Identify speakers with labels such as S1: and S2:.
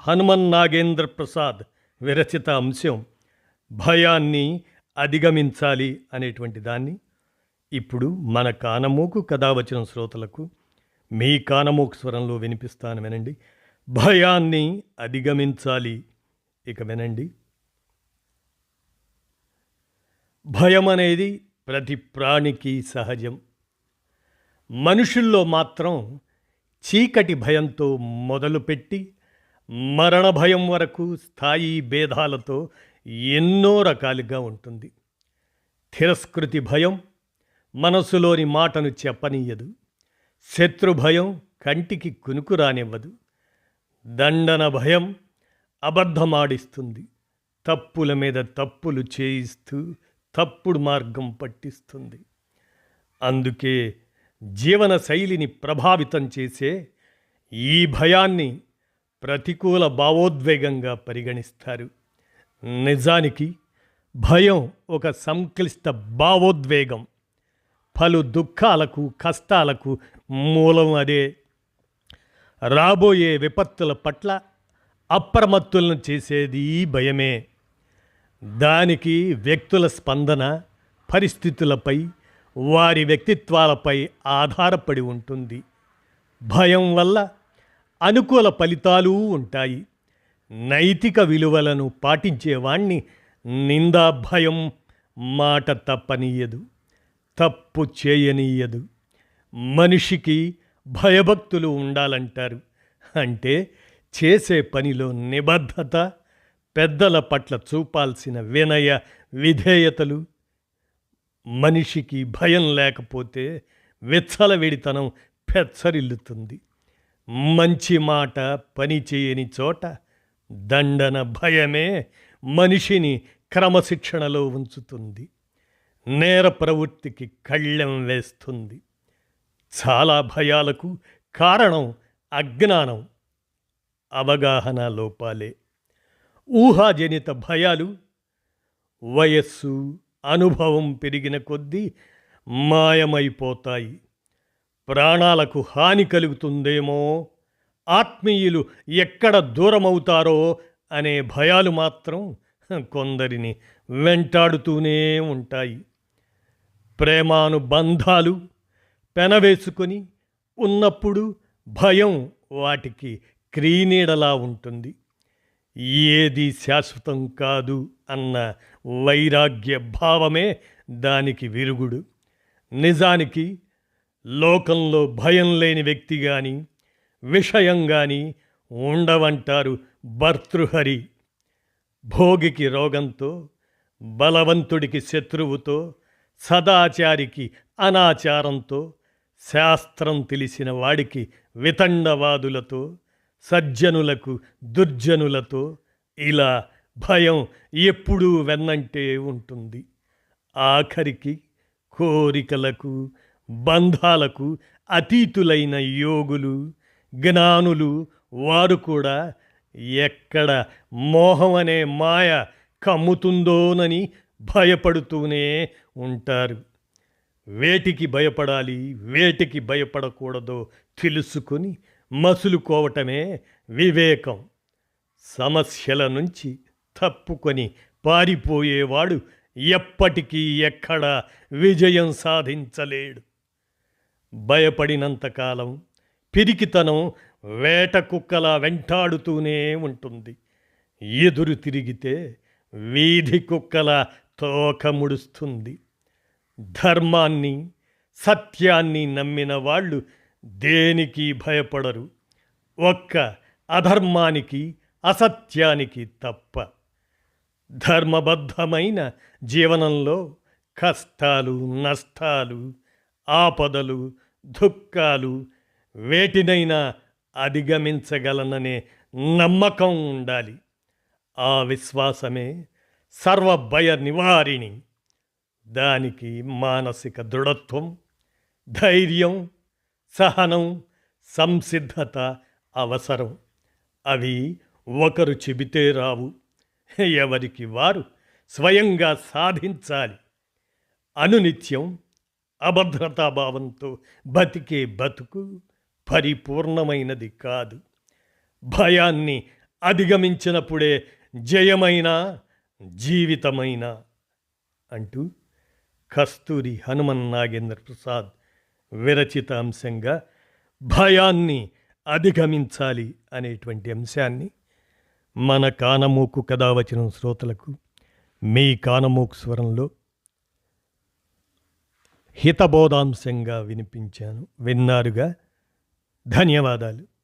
S1: హనుమన్ నాగేంద్ర ప్రసాద్ విరచిత అంశం భయాన్ని అధిగమించాలి అనేటువంటి దాన్ని. ఇప్పుడు మన కానమోకు కథావచన శ్రోతలకు మీ కానమోకు స్వరంలో వినిపిస్తాను వినండి. భయాన్ని అధిగమించాలి ఇక వినండి. భయం అనేది ప్రతి ప్రాణికి సహజం. మనుషుల్లో మాత్రం చీకటి భయంతో మొదలుపెట్టి మరణ భయం వరకు స్థాయి భేదాలతో ఎన్నో రకాలుగా ఉంటుంది. తిరస్కృతి భయం మనసులోని మాటను చెప్పనీయదు. శత్రు భయం కంటికి కునుకు రానివ్వదు. దండన భయం అబద్ధమాడిస్తుంది. తప్పుల మీద తప్పులు చేయిస్తూ తప్పుడు మార్గం పట్టిస్తుంది. అందుకే జీవన శైలిని ప్రభావితం చేసే ఈ భయాన్ని ప్రతికూల భావోద్వేగంగా పరిగణిస్తారు. నిజానికి భయం ఒక సంక్లిష్ట భావోద్వేగం. పలు దుఃఖాలకు కష్టాలకు మూలం అదే. రాబోయే విపత్తుల పట్ల అప్రమత్తులను చేసేది ఈ భయమే. దానికి వ్యక్తుల స్పందన పరిస్థితులపై వారి వ్యక్తిత్వాలపై ఆధారపడి ఉంటుంది. భయం వల్ల అనుకూల ఫలితాలు ఉంటాయి. నైతిక విలువలను పాటించేవాణ్ణి నిందా భయం మాట తప్పనీయదు తప్పు చేయనీయదు. మనిషికి భయభక్తులు ఉండాలంటారు. అంటే చేసే పనిలో నిబద్ధత పెద్దల పట్ల చూపాల్సిన వినయ విధేయతలు. మనిషికి భయం లేకపోతే విచ్చలవిడితనం పెచ్చరిల్లుతుంది. మంచి మాట పని చేయని చోట దండన భయమే మనిషిని క్రమశిక్షణలో ఉంచుతుంది. నేర ప్రవృత్తికి కళ్ళెం వేస్తుంది. చాలా భయాలకు కారణం అజ్ఞానం అవగాహన లోపాలే. ఊహాజనిత భయాలు వయస్సు అనుభవం పెరిగిన కొద్దీ మాయమైపోతాయి. ప్రాణాలకు హాని కలుగుతుందేమో? ఆత్మీయులు ఎక్కడ దూరమవుతారో అనే భయాలు మాత్రం కొందరిని వెంటాడుతూనే ఉంటాయి. ప్రేమానుబంధాలు పెనవేసుకొని ఉన్నప్పుడు భయం వాటికి క్రీనీడలా ఉంటుంది. ఏది శాశ్వతం కాదు అన్న వైరాగ్య భావమే దానికి విరుగుడు. నిజానికి లోకంలో భయం లేని వ్యక్తి కానీ విషయం కానీ ఉండవంటారు భర్తృహరి. భోగికి రోగంతో బలవంతుడికి శత్రువుతో సదాచారికి అనాచారంతో శాస్త్రం తెలిసిన వాడికి వితండవాదులతో సజ్జనులకు దుర్జనులతో ఇలా భయం ఎప్పుడూ వెన్నంటే ఉంటుంది. ఆఖరికి కోరికలకు బంధాలకు అతీతులైన యోగులు జ్ఞానులు వారు కూడా ఎక్కడ మోహం అనే మాయ కమ్ముతుందోనని భయపడుతూనే ఉంటారు. వేటికి భయపడాలి వేటికి భయపడకూడదో తెలుసుకొని మసులుకోవటమే వివేకం. సమస్యల నుంచి తప్పుకొని పారిపోయేవాడు ఎప్పటికీ ఎక్కడ విజయం సాధించలేడు. భయపడినంతకాలం పిరికితనం వేట కుక్కలా వెంటాడుతూనే ఉంటుంది. ఎదురు తిరిగితే వీధి కుక్కల తోక ముడుస్తుంది. ధర్మాన్ని సత్యాన్ని నమ్మిన వాళ్ళు దేనికి భయపడరు? ఒక్క అధర్మానికి అసత్యానికి తప్ప. ధర్మబద్ధమైన జీవనంలో కష్టాలు నష్టాలు ఆపదలు దుఃఖాలు వేటినైనా అధిగమించగలననే నమ్మకం ఉండాలి. ఆ విశ్వాసమే సర్వభయ నివారిణి. దానికి మానసిక దృఢత్వం ధైర్యం సహనం సంసిద్ధత అవసరం. అవి ఒకరు చెబితే రావు. ఎవరికి వారు స్వయంగా సాధించాలి. అనునిత్యం అభద్రతాభావంతో బతికే బతుకు పరిపూర్ణమైనది కాదు. భయాన్ని అధిగమించినప్పుడే జయమైన జీవితమైన అంటూ కస్తూరి హనుమన్ నాగేంద్ర ప్రసాద్ విరచిత అంశంగా భయాన్ని అధిగమించాలి అనేటువంటి అంశాన్ని మన కానమూకు కథ వచ్చిన శ్రోతలకు మీ కానమూకు స్వరంలో హితబోధాంశంగా వినిపించాను. విన్నారుగా? ధన్యవాదాలు.